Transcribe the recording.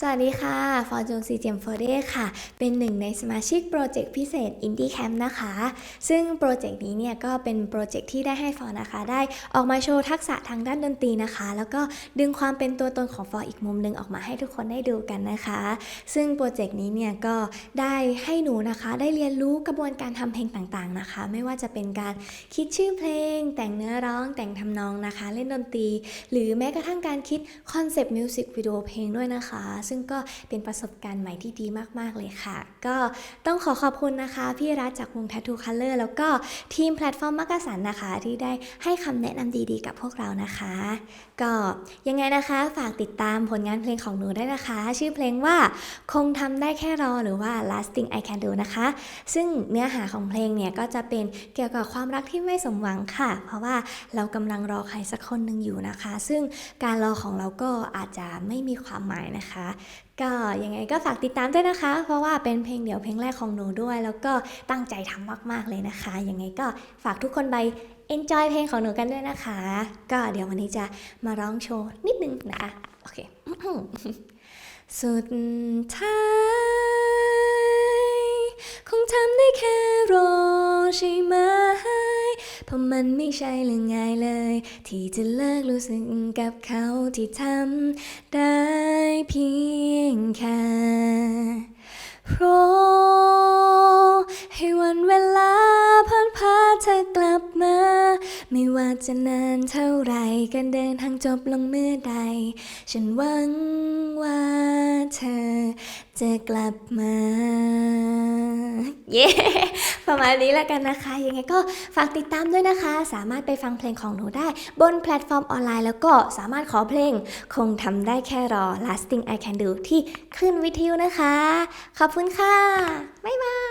สวัสดีค่ะ ฟอร์จูนซีเจมโฟเดค่ะ เป็นหนึ่งในสมาชิกโปรเจกต์พิเศษ Indie Camp นะคะ ซึ่งโปรเจกต์นี้เนี่ยก็เป็นโปรเจกต์ที่ได้ให้ฟอร์นะคะ ได้ออกมาโชว์ทักษะทางด้านดนตรีนะคะ แล้วก็ดึงความเป็นตัวตนของฟอร์อีกมุมหนึ่งออกมาให้ทุกคนได้ดูกันนะคะ ซึ่งโปรเจกต์นี้เนี่ยก็ได้ให้หนูนะคะได้เรียนรู้กระบวนการทำเพลงต่างๆนะคะ ไม่ว่าจะเป็นการคิดชื่อเพลง แต่งเนื้อร้อง แต่งทำนองนะคะ เล่นดนตรี หรือแม้กระทั่งการคิดคอนเซปต์มิวสิกวิดีโอเพลงด้วยนะคะซึ่งก็เป็นประสบการณ์ใหม่ที่ดีมาก ๆ เลยค่ะ ก็ต้องขอขอบคุณนะคะ พี่รัฐจากวง Tattoo Color แล้วก็ทีมแพลตฟอร์มมักกะสันนะคะ ที่ได้ให้คำแนะนำดีๆ กับพวกเรานะคะ ก็ยังไงนะคะฝากติดตามผลงานเพลงของหนูได้นะคะ ชื่อเพลงว่าคงทำได้แค่รอหรือว่า lasting I can do นะคะ ซึ่งเนื้อหาของเพลงเนี่ยก็จะเป็นเกี่ยวกับความรักที่ไม่สมหวังค่ะ เพราะว่าเรากำลังรอใครสักคนหนึ่งอยู่นะคะ ซึ่งการรอของเราก็อาจจะไม่มีความหมายนะคะก็ยังไงก็ฝากติดตามด้วยนะคะ เพราะว่าเป็นเพลงเดี่ยวเพลงแรกของหนูด้วย แล้วก็ตั้งใจทำมาก ๆ เลยนะคะ ยังไงก็ฝากทุกคนไป enjoy เพลงของหนูกันด้วยนะคะ ก็เดี๋ยววันนี้จะมาร้องโชว์นิดนึงนะคะโอเค สุดท้าย คงทำได้แค่รอใช่ไหม เพราะมันไม่ใช่เรื่องง่ายเลย ที่จะเลิกรู้สึกกับเขาที่ทำได้เพียงแค่ ไม่ว่าจะนานเท่าไหรการเดินทางจบลงเมื่อใด ฉันหวังว่าเธอจะกลับมา เย้ ประมาณนี้แล้วกันนะคะ ยังไงก็ฝากติดตามด้วยนะคะ สามารถไปฟังเพลงของหนูได้ บนแพลตฟอร์มออนไลน์แล้วก็สามารถขอเพลง คงทำได้แค่รอ lasting I can do ที่คลื่นวิทยุนะคะ ขอบคุณค่ะ บ๊ายบาย